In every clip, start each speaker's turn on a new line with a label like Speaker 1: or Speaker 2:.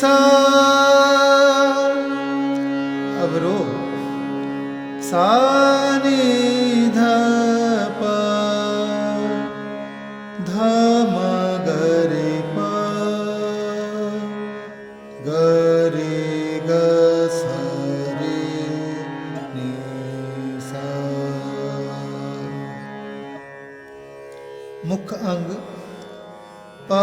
Speaker 1: ਸਾ ਅਵਰੋ ਸਾਨੀ ਧਪ ਧਮ ਗਰੇ ਪ ਗਰੇ ਗਸਰੇ ਨੀ ਸਾ ਮੁਖ ਅੰਗ ਪਾ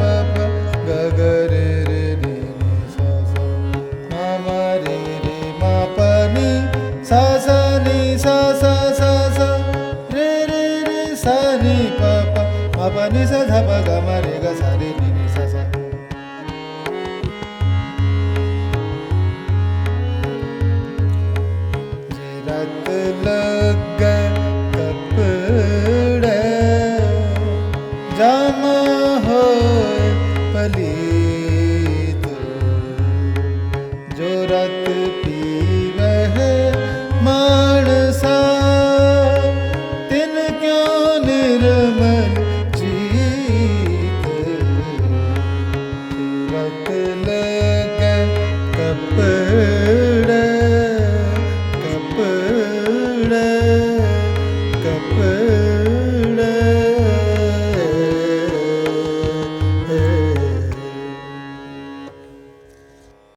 Speaker 1: సని పాప మపని సధ పగ మరి గ సరి నిని సస రత్ లగ్గ కపడ జమ ਹੋਏ ਪਲੀ ਜੋ ਰਤ ਪੀ Yeah.